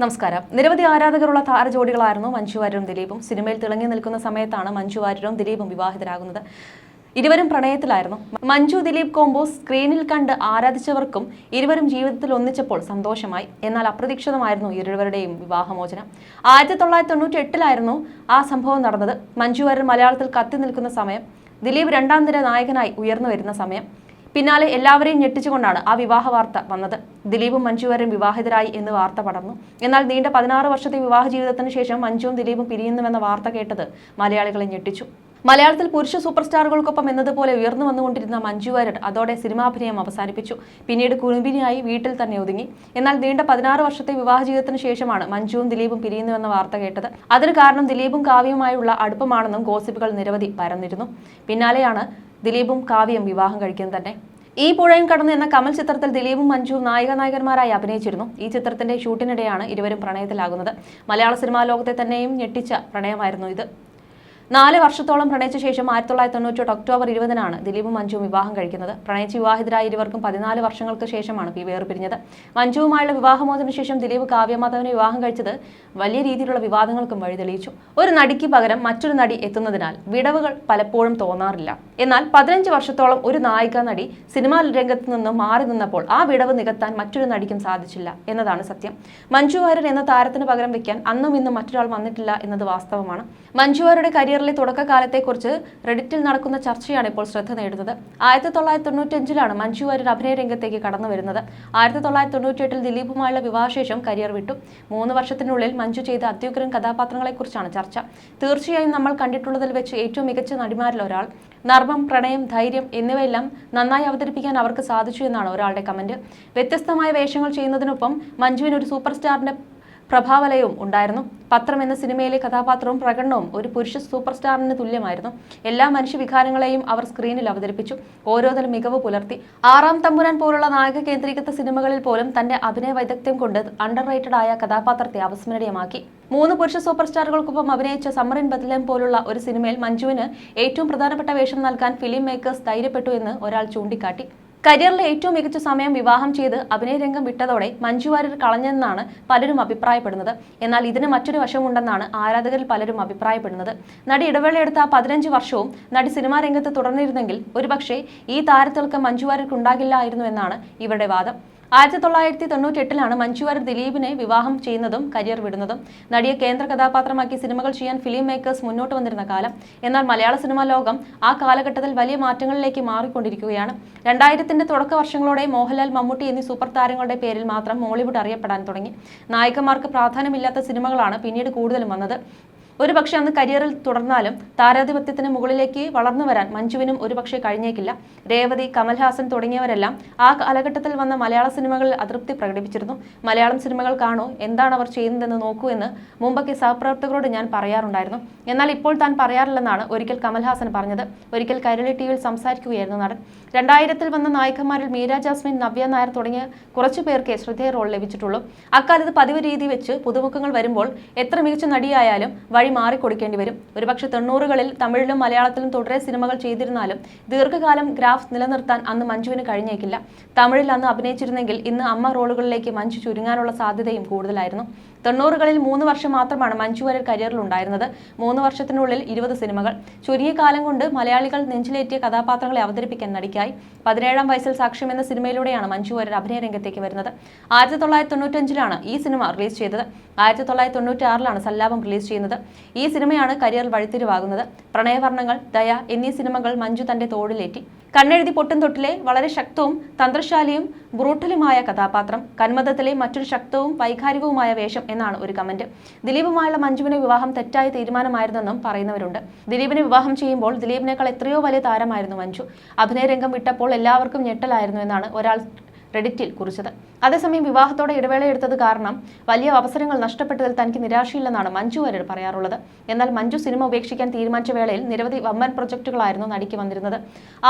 നമസ്കാരം. നിരവധി ആരാധകരുള്ള താരജോഡികളായിരുന്നു മഞ്ജു വാര്യരും ദിലീപും. സിനിമയിൽ തിളങ്ങി നിൽക്കുന്ന സമയത്താണ് മഞ്ജു വാര്യരും ദിലീപും വിവാഹിതരാകുന്നത്. ഇരുവരും പ്രണയത്തിലായിരുന്നു. മഞ്ജു ദിലീപ് കോംബോ സ്ക്രീനിൽ കണ്ട് ആരാധിച്ചവർക്കും ഇരുവരും ജീവിതത്തിൽ ഒന്നിച്ചപ്പോൾ സന്തോഷമായി. എന്നാൽ അപ്രതീക്ഷിതമായിരുന്നു ഇരുവരുടെയും വിവാഹമോചനം. ആയിരത്തി തൊള്ളായിരത്തി തൊണ്ണൂറ്റി എട്ടിലായിരുന്നു ആ സംഭവം നടന്നത്. മഞ്ജു വാര്യർ മലയാളത്തിൽ കത്തി നിൽക്കുന്ന സമയം. ദിലീപ് രണ്ടാം നിര നായകനായി ഉയർന്നു വരുന്ന സമയം. പിന്നാലെ എല്ലാവരെയും ഞെട്ടിച്ചുകൊണ്ടാണ് ആ വിവാഹ വാർത്ത വന്നത്. ദിലീപും മഞ്ജുവരും വിവാഹിതരായി എന്ന് വാർത്ത പടർന്നു. എന്നാൽ നീണ്ട പതിനാറ് വർഷത്തെ വിവാഹ ജീവിതത്തിന് ശേഷം മഞ്ജുവും ദിലീപും പിരിയുന്നുവെന്ന വാർത്ത കേട്ടത് മലയാളികളെ ഞെട്ടിച്ചു. മലയാളത്തിൽ പുരുഷ സൂപ്പർ സ്റ്റാറുകൾക്കൊപ്പം എന്നതുപോലെ ഉയർന്നു വന്നുകൊണ്ടിരുന്ന മഞ്ജു വാര്യർ അതോടെ സിനിമാഭിനയം അവസാനിപ്പിച്ചു. പിന്നീട് കുറുമ്പിനിയായി വീട്ടിൽ തന്നെ ഒതുങ്ങി. എന്നാൽ നീണ്ട പതിനാറ് വർഷത്തെ വിവാഹ ജീവിതത്തിന് ശേഷമാണ് മഞ്ജുവും ദിലീപും പിരിയുന്നുവെന്ന വാർത്ത കേട്ടത്. അതിന് കാരണം ദിലീപും കാവ്യവുമായുള്ള അടുപ്പമാണെന്നും ഗോസിപ്പുകൾ നിരവധി പരന്നിരുന്നു. പിന്നാലെയാണ് ദിലീപും കാവ്യം വിവാഹം കഴിക്കുന്നത് തന്നെ. ഈ പുഴയും കടന്നു എന്ന കമൽ ചിത്രത്തിൽ ദിലീപും മഞ്ജുവും നായിക നായകന്മാരായി അഭിനയിച്ചിരുന്നു. ഈ ചിത്രത്തിന്റെ ഷൂട്ടിനിടെയാണ് ഇരുവരും പ്രണയത്തിലാകുന്നത്. മലയാള സിനിമാ ലോകത്തെ തന്നെയും ഞെട്ടിച്ച പ്രണയമായിരുന്നു ഇത്. നാല് വർഷത്തോളം പ്രണയിച്ച ശേഷം ആയിരത്തി തൊള്ളായിരത്തി തൊണ്ണൂറ്റി ഒക്ടോബർ ഇരുപതിനാണ് ദിലീപും മഞ്ജുവും വിവാഹം കഴിക്കുന്നത്. പ്രണയിച്ച് വിവാഹിതരായ ഇരുവർക്കും പതിനാല് വർഷങ്ങൾക്ക് ശേഷമാണ് പി വേർപിരിഞ്ഞത് മഞ്ജുവുമായുള്ള വിവാഹമോചന ശേഷം ദിലീപ് കാവ്യമാധവനെ വിവാഹം കഴിച്ചത് വലിയ രീതിയിലുള്ള വിവാദങ്ങൾക്കും വഴിതെളിയിച്ചു. ഒരു നടിക്ക് പകരം മറ്റൊരു നടി എത്തുന്നതിനാൽ വിടവുകൾ പലപ്പോഴും തോന്നാറില്ല. എന്നാൽ പതിനഞ്ച് വർഷത്തോളം ഒരു നായിക നടി സിനിമാ രംഗത്ത് നിന്ന് മാറി നിന്നപ്പോൾ ആ വിടവ് നികത്താൻ മറ്റൊരു നടിക്കും സാധിച്ചില്ല എന്നതാണ് സത്യം. മഞ്ജു എന്ന താരത്തിന് പകരം വെക്കാൻ അന്നും ഇന്നും മറ്റൊരാൾ വന്നിട്ടില്ല എന്നത് വാസ്തവമാണ്. മഞ്ജുവാരുടെ വാര്യരുടെ കരിയറിലെ തുടക്കകാലത്തെക്കുറിച്ച് റെഡിറ്റിൽ നടക്കുന്ന ചർച്ചയാണ് ഇപ്പോൾ ശ്രദ്ധ നേടുന്നത്. ആയിരത്തി തൊള്ളായിരത്തി തൊണ്ണൂറ്റഞ്ചിലാണ് മഞ്ജു വാര്യർ അഭിനയ രംഗത്തേക്ക് കടന്നു വരുന്നത്. ആയിരത്തി തൊള്ളായിരത്തി തൊണ്ണൂറ്റിയെട്ടിൽ ദിലീപുമായുള്ള വിവാഹശേഷം കരിയർ വിട്ടു. മൂന്ന് വർഷത്തിനുള്ളിൽ മഞ്ജു ചെയ്ത അത്യുഗ്രൻ കഥാപാത്രങ്ങളെക്കുറിച്ചാണ് ചർച്ച. തീർച്ചയായും നമ്മൾ കണ്ടിട്ടുള്ളതിൽ വെച്ച് ഏറ്റവും മികച്ച നടിമാരിൽ ഒരാൾ. നർമ്മം പ്രണയം ധൈര്യം എന്നിവയെല്ലാം നന്നായി അവതരിപ്പിക്കാൻ അവർക്ക് സാധിച്ചു എന്നാണ് ഒരാളുടെ കമന്റ്. വ്യത്യസ്തമായ വേഷങ്ങൾ ചെയ്യുന്നതിനൊപ്പം മഞ്ജുവിന് ഒരു സൂപ്പർ സ്റ്റാറിന്റെ പ്രഭാവലയവും ഉണ്ടായിരുന്നു. പത്രം എന്ന സിനിമയിലെ കഥാപാത്രവും പ്രകടനവും ഒരു പുരുഷ സൂപ്പർ സ്റ്റാറിന് തുല്യമായിരുന്നു. എല്ലാ മനുഷ്യവികാരങ്ങളെയും അവർ സ്ക്രീനിൽ അവതരിപ്പിച്ചു. ഓരോന്നിലും മികവ് പുലർത്തി. ആറാം തമ്പുരാൻ പോലുള്ള നായക കേന്ദ്രീകൃത സിനിമകളിൽ പോലും തന്റെ അഭിനയ വൈദഗ്ധ്യം കൊണ്ട് അണ്ടർ റേറ്റഡ് ആയ കഥാപാത്രത്തെ അവസ്മരണീയമാക്കി. മൂന്ന് പുരുഷ സൂപ്പർ സ്റ്റാറുകൾക്കൊപ്പം അഭിനയിച്ച സമ്മറിൻ ബദലം പോലുള്ള ഒരു സിനിമയിൽ മഞ്ജുവിന് ഏറ്റവും പ്രധാനപ്പെട്ട വേഷം നൽകാൻ ഫിലിം മേക്കേഴ്സ് ധൈര്യപ്പെട്ടു എന്ന് ഒരാൾ ചൂണ്ടിക്കാട്ടി. കരിയറിലെ ഏറ്റവും മികച്ച സമയം വിവാഹം ചെയ്ത് അഭിനയരംഗം വിട്ടതോടെ മഞ്ജു വാര്യർ കളഞ്ഞെന്നാണ് പലരും അഭിപ്രായപ്പെടുന്നത്. എന്നാൽ ഇതിന് മറ്റൊരു വശമുണ്ടെന്നാണ് ആരാധകരിൽ പലരും അഭിപ്രായപ്പെടുന്നത്. നടി ഇടവേളയെടുത്ത പതിനഞ്ച് വർഷവും നടി സിനിമാ രംഗത്ത് തുടർന്നിരുന്നെങ്കിൽ ഒരുപക്ഷെ ഈ താരത്തിളക്കം മഞ്ജു വാര്യർക്ക് ഉണ്ടാകില്ലായിരുന്നു എന്നാണ് ഇവരുടെ വാദം. ആയിരത്തി തൊള്ളായിരത്തി തൊണ്ണൂറ്റി എട്ടിലാണ് മഞ്ജു വാര്യർ ദിലീപിനെ വിവാഹം ചെയ്യുന്നതും കരിയർ വിടുന്നതും. നടിയെ കേന്ദ്ര കഥാപാത്രമാക്കി സിനിമകൾ ചെയ്യാൻ ഫിലിം മേക്കേഴ്സ് മുന്നോട്ട് വന്നിരുന്ന കാലം. എന്നാൽ മലയാള സിനിമാ ലോകം ആ കാലഘട്ടത്തിൽ വലിയ മാറ്റങ്ങളിലേക്ക് മാറിക്കൊണ്ടിരിക്കുകയാണ്. രണ്ടായിരത്തിന്റെ തുടക്ക വർഷങ്ങളോടെ മോഹൻലാൽ മമ്മൂട്ടി എന്നീ സൂപ്പർ താരങ്ങളുടെ പേരിൽ മാത്രം മോളിവുഡ് അറിയപ്പെടാൻ തുടങ്ങി. നായികമാർക്ക് പ്രാധാന്യമില്ലാത്ത സിനിമകളാണ് പിന്നീട് കൂടുതലും വന്നത്. ഒരു പക്ഷേ അന്ന് കരിയറിൽ തുടർന്നാലും താരാധിപത്യത്തിന് മുകളിലേക്ക് വളർന്നു വരാൻ മഞ്ജുവിനും ഒരുപക്ഷെ കഴിഞ്ഞേക്കില്ല. രേവതി കമൽഹാസൻ തുടങ്ങിയവരെല്ലാം ആ കാലഘട്ടത്തിൽ വന്ന മലയാള സിനിമകളിൽ അതൃപ്തി പ്രകടിപ്പിച്ചിരുന്നു. മലയാളം സിനിമകൾ കാണൂ എന്താണ് അവർ ചെയ്യുന്നതെന്ന് നോക്കൂ എന്ന് മുമ്പൊക്കെ സഹപ്രവർത്തകരോട് ഞാൻ പറയാറുണ്ടായിരുന്നു. എന്നാൽ ഇപ്പോൾ താൻ പറയാറില്ലെന്നാണ് ഒരിക്കൽ കമൽഹാസൻ പറഞ്ഞത്. ഒരിക്കൽ കൈരളി ടി വിയിൽ സംസാരിക്കുകയായിരുന്നു നടൻ. രണ്ടായിരത്തിൽ വന്ന നായകന്മാരിൽ മീര ജാസ്മിൻ നവ്യ നായർ തുടങ്ങിയ കുറച്ചു പേർക്കേ ശ്രദ്ധേയ റോൾ ലഭിച്ചിട്ടുള്ളൂ. അക്കാലത്ത് പതിവ് രീതി വെച്ച് പുതുമുഖങ്ങൾ വരുമ്പോൾ എത്ര മികച്ച നടിയായാലും വഴി മാറിക്കൊടുക്കേണ്ടി വരും. ഒരുപക്ഷെ തൊണ്ണൂറുകളിൽ തമിഴിലും മലയാളത്തിലും തുടരെ സിനിമകൾ ചെയ്തിരുന്നാലും ദീർഘകാലം ഗ്രാഫ് നിലനിർത്താൻ അന്ന് മഞ്ജുവിന് കഴിഞ്ഞേക്കില്ല. തമിഴിൽ അന്ന് അഭിനയിച്ചിരുന്നെങ്കിൽ ഇന്ന് അമ്മ റോളുകളിലേക്ക് മഞ്ജു ചുരുങ്ങാനുള്ള സാധ്യതയും കൂടുതലായിരുന്നു. തൊണ്ണൂറുകളിൽ മൂന്ന് വർഷം മാത്രമാണ് മഞ്ജു വാര്യർ കരിയറിൽ ഉണ്ടായിരുന്നത്. മൂന്ന് വർഷത്തിനുള്ളിൽ ഇരുപത് സിനിമകൾ. ചുരുങ്ങിയ കാലം കൊണ്ട് മലയാളികൾ നെഞ്ചിലേറ്റിയ കഥാപാത്രങ്ങളെ അവതരിപ്പിക്കാൻ നടിക്കായി. പതിനേഴാം വയസ്സിൽ സാക്ഷ്യം എന്ന സിനിമയിലൂടെയാണ് മഞ്ജു വാര്യർ അഭിനയ രംഗത്തേക്ക് വരുന്നത്. ആയിരത്തി തൊള്ളായിരത്തി തൊണ്ണൂറ്റഞ്ചിലാണ് ഈ സിനിമ റിലീസ് ചെയ്തത്. ആയിരത്തി തൊള്ളായിരത്തി തൊണ്ണൂറ്റി ആറിലാണ് സല്ലാപം റിലീസ് ചെയ്യുന്നത്. ഈ സിനിമയാണ് കരിയർ വഴിത്തിരിവാകുന്നത്. പ്രണയവർണങ്ങൾ ദയ എന്നീ സിനിമകൾ മഞ്ജു തന്റെ തോടിലേറ്റി കണ്ണെഴുതി പൊട്ടും തൊട്ടിലെ വളരെ ശക്തവും തന്ത്രശാലിയും ബ്രൂട്ടലുമായ കഥാപാത്രം കന്മതത്തിലെ മറ്റൊരു ശക്തവും വൈകാരികവുമായ വേഷം എന്നാണ് ഒരു കമന്റ്. ദിലീപുമായുള്ള മഞ്ജുവിന്റെ വിവാഹം തെറ്റായ തീരുമാനമായിരുന്നെന്നും പറയുന്നവരുണ്ട്. ദിലീപിനെ വിവാഹം ചെയ്യുമ്പോൾ ദിലീപിനേക്കാൾ എത്രയോ വലിയ താരമായിരുന്നു മഞ്ജു. അഭിനയരംഗം വിട്ടപ്പോൾ എല്ലാവർക്കും ഞെട്ടലായിരുന്നു എന്നാണ് ഒരാൾ റെഡിറ്റിൽ കുറിച്ചത്. അതേസമയം വിവാഹത്തോടെ ഇടവേള ഇടവേളയെടുത്തത് കാരണം വലിയ അവസരങ്ങൾ നഷ്ടപ്പെട്ടതിൽ തനിക്ക് നിരാശയില്ലെന്നാണ് മഞ്ജു വാര്യർ പറയാറുള്ളത്. എന്നാൽ മഞ്ജു സിനിമ ഉപേക്ഷിക്കാൻ തീരുമാനിച്ച വേളയിൽ നിരവധി വമ്മൻ പ്രൊജക്ടുകളായിരുന്നു നടിക്ക് വന്നിരുന്നത്.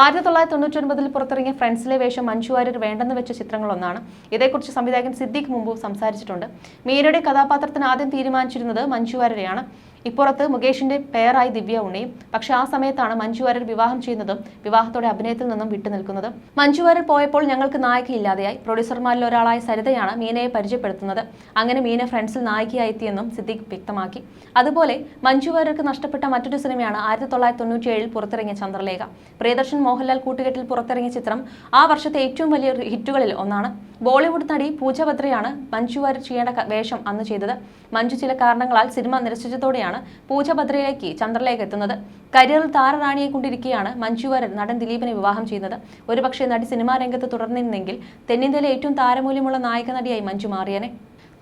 ആയിരത്തി തൊള്ളായിരത്തി തൊണ്ണൂറ്റി ഒൻപതിൽ പുറത്തിറങ്ങിയ ഫ്രണ്ട്സിലെ വേഷം മഞ്ജു വാര്യർ വേണ്ടെന്ന് വെച്ച ചിത്രങ്ങളൊന്നാണ്. ഇതേക്കുറിച്ച് സംവിധായകൻ സിദ്ദിഖ് മുമ്പ് സംസാരിച്ചിട്ടുണ്ട്. മീരയുടെ കഥാപാത്രത്തിന് ആദ്യം തീരുമാനിച്ചിരുന്നത് മഞ്ജു വാര്യരെയാണ്. ഇപ്പുറത്ത് മുകേഷിന്റെ പേരായി ദിവ്യ ഉണ്ണിയും പക്ഷെ ആ സമയത്താണ് മഞ്ജു വാര്യർ വിവാഹം ചെയ്യുന്നതും വിവാഹത്തോടെ അഭിനയത്തിൽ നിന്നും വിട്ടുനിൽക്കുന്നത് മഞ്ജു വാര്യർ പോയപ്പോൾ ഞങ്ങൾക്ക് നായിക ഇല്ലാതെയായി. പ്രൊഡ്യൂസർമാരിൽ ഒരാളായ സരിതയാണ് മീനയെ പരിചയപ്പെടുത്തുന്നത്. അങ്ങനെ മീന ഫ്രണ്ട്സിൽ നായികയായി എത്തിയെന്നും സിദ്ദിഖ് വ്യക്തമാക്കി. അതുപോലെ മഞ്ജു വാര്യർക്ക് നഷ്ടപ്പെട്ട മറ്റൊരു സിനിമയാണ് ആയിരത്തി തൊള്ളായിരത്തി തൊണ്ണൂറ്റിയേഴിൽ പുറത്തിറങ്ങിയ ചന്ദ്രലേഖ. പ്രിയദർശൻ മോഹൻലാൽ കൂട്ടുകെട്ടിൽ പുറത്തിറങ്ങിയ ചിത്രം ആ വർഷത്തെ ഏറ്റവും വലിയ ഹിറ്റുകളിൽ ഒന്നാണ്. ബോളിവുഡ് നടി പൂജ ബദ്രയാണ് മഞ്ജു വാര്യർ ചെയ്യേണ്ട വേഷം അന്ന് ചെയ്തത്. മഞ്ജു ചില കാരണങ്ങളാൽ സിനിമ നിരസിച്ചതോടെയാണ് പൂജ ബദ്രയിലേക്ക് ചന്ദ്രലേഖ എത്തുന്നത്. കരിയറിൽ താരറാണിയെ കൊണ്ടിരിക്കുകയാണ് മഞ്ജുവരൻ നടൻ ദിലീപിനെ വിവാഹം ചെയ്യുന്നത്. ഒരുപക്ഷെ നടി സിനിമാ രംഗത്ത് തുടർന്നിരുന്നെങ്കിൽ തെന്നിന്ത്യയിലെ ഏറ്റവും താരമൂല്യമുള്ള നായക നടിയായി മഞ്ജു മാറിയനെ.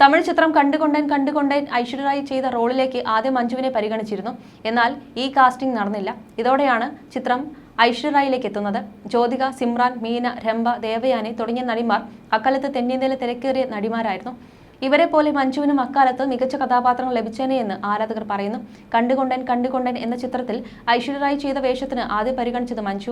തമിഴ് ചിത്രം കണ്ടുകൊണ്ടേൻ കണ്ടുകൊണ്ടേൻ ഐശ്വര്യറായി ചെയ്ത റോളിലേക്ക് ആദ്യം മഞ്ജുവിനെ പരിഗണിച്ചിരുന്നു. എന്നാൽ ഈ കാസ്റ്റിംഗ് നടന്നില്ല. ഇതോടെയാണ് ചിത്രം ഐശ്വര്യറായിലേക്ക് എത്തുന്നത്. ജ്യോതിക സിമ്രാൻ മീന രംഭ ദേവയാനി തുടങ്ങിയ നടിമാർ അക്കാലത്ത് തെന്നിന്ത്യയിലെ തിരക്കേറിയ നടിമാരായിരുന്നു. ഇവരെ പോലെ മഞ്ജുവിനും അക്കാലത്ത് മികച്ച കഥാപാത്രങ്ങൾ ലഭിച്ചേനെ എന്ന് ആരാധകർ പറയുന്നു. കണ്ടുകൊണ്ടൻ കണ്ടുകൊണ്ടൻ എന്ന ചിത്രത്തിൽ ഐശ്വര്യറായ് ചെയ്ത വേഷത്തിന് ആദ്യം പരിഗണിച്ചത് മഞ്ജു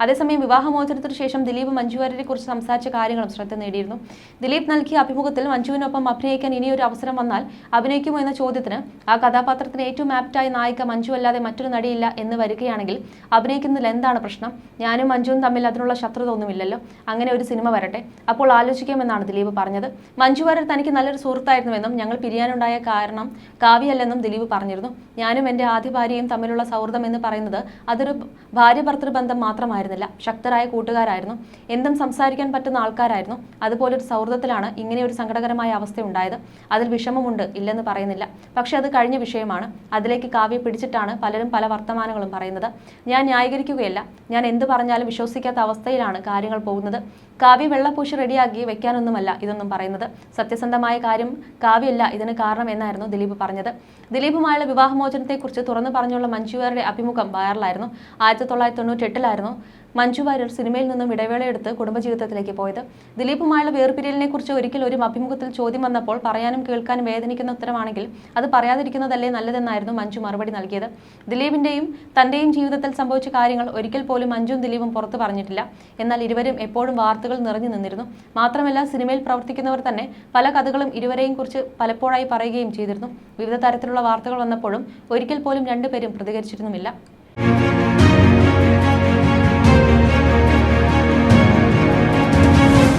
അതേസമയം വിവാഹമോചനത്തിനു ശേഷം ദിലീപ് മഞ്ജു വാര്യരെ കുറിച്ച് സംസാരിച്ച കാര്യങ്ങളും ശ്രദ്ധ നേടിയിരുന്നു. ദിലീപ് നൽകിയ അഭിമുഖത്തിൽ മഞ്ജുവിനൊപ്പം അഭിനയിക്കാൻ ഇനിയൊരു അവസരം വന്നാൽ അഭിനയിക്കുമോ എന്ന ചോദ്യത്തിന് ആ കഥാപാത്രത്തിന് ഏറ്റവും ആപ്റ്റായ നായിക മഞ്ജു അല്ലാതെ മറ്റൊരു നടിയില്ല എന്ന് വരികയാണെങ്കിൽ അഭിനയിക്കുന്നതിൽ എന്താണ് പ്രശ്നം? ഞാനും മഞ്ജുവും തമ്മിൽ അതിനുള്ള ശത്രുത ഒന്നുമില്ലല്ലോ. അങ്ങനെ ഒരു സിനിമ വരട്ടെ. അപ്പോൾ ആലോചിക്കാമെന്നാണ് ദിലീപ് പറഞ്ഞത്. മഞ്ജു വാര്യർ നല്ലൊരു സുഹൃത്തായിരുന്നുവെന്നും ഞങ്ങൾ പിരിയാനുണ്ടായ കാരണം കാവ്യല്ലെന്നും ദിലീപ് പറഞ്ഞിരുന്നു. ഞാനും എന്റെ ആദ്യ ഭാര്യയും തമ്മിലുള്ള സൗഹൃദം എന്ന് പറയുന്നത് അതൊരു ഭാര്യ ഭർത്തൃ ബന്ധം മാത്രമായിരുന്നില്ല. ശക്തരായ കൂട്ടുകാരായിരുന്നു. എന്തും സംസാരിക്കാൻ പറ്റുന്ന ആൾക്കാരായിരുന്നു. അതുപോലൊരു സൗഹൃദത്തിലാണ് ഇങ്ങനെ ഒരു സങ്കടകരമായ അവസ്ഥ ഉണ്ടായത്. അതിൽ വിഷമമുണ്ട് ഇല്ലെന്ന് പറയുന്നില്ല. പക്ഷേ അത് കഴിഞ്ഞ വിഷയമാണ്. അതിലേക്ക് കാവ്യ പിടിച്ചിട്ടാണ് പലരും പല വർത്തമാനങ്ങളും പറയുന്നത്. ഞാൻ ന്യായീകരിക്കുകയല്ല. ഞാൻ എന്ത് പറഞ്ഞാലും വിശ്വസിക്കാത്ത അവസ്ഥയിലാണ് കാര്യങ്ങൾ പോകുന്നത്. കാവ്യ വെള്ളപൂശി റെഡിയാക്കി വെക്കാനൊന്നുമല്ല ഇതൊന്നും പറയുന്നത്. സത്യസന്ധമായ കാര്യം കാവ്യല്ല ഇതിന് കാരണം എന്നായിരുന്നു ദിലീപ് പറഞ്ഞത്. ദിലീപുമായുള്ള വിവാഹമോചനത്തെക്കുറിച്ച് തുറന്നു പറഞ്ഞുള്ള മഞ്ജുവാരുടെ അഭിമുഖം വൈറലായിരുന്നു ആയിരത്തി തൊള്ളായിരത്തി തൊണ്ണൂറ്റി എട്ടിലായിരുന്നു മഞ്ജു വാര്യർ സിനിമയിൽ നിന്നും ഇടവേളയെടുത്ത് കുടുംബജീവിതത്തിലേക്ക് പോയത്. ദിലീപുമായുള്ള വേർപിരിയലിനെ കുറിച്ച് ഒരിക്കൽ ഒരു അഭിമുഖത്തിൽ ചോദ്യം വന്നപ്പോൾ പറയാനും കേൾക്കാനും വേദനിക്കുന്ന ഉത്തരമാണെങ്കിൽ അത് പറയാതിരിക്കുന്നതല്ലേ നല്ലതെന്നായിരുന്നു മഞ്ജു മറുപടി നൽകിയത്. ദിലീപിന്റെയും തന്റെയും ജീവിതത്തിൽ സംഭവിച്ച കാര്യങ്ങൾ ഒരിക്കൽ പോലും മഞ്ജുവും ദിലീപും പുറത്തു പറഞ്ഞിട്ടില്ല. എന്നാൽ ഇരുവരും എപ്പോഴും വാർത്തകൾ നിറഞ്ഞു നിന്നിരുന്നു. മാത്രമല്ല സിനിമയിൽ പ്രവർത്തിക്കുന്നവർ തന്നെ പല കഥകളും ഇരുവരെയും കുറിച്ച് പലപ്പോഴായി പറയുകയും ചെയ്തിരുന്നു. വിവിധ തരത്തിലുള്ള വാർത്തകൾ വന്നപ്പോഴും ഒരിക്കൽ പോലും രണ്ടുപേരും പ്രതികരിച്ചിരുന്നുമില്ല.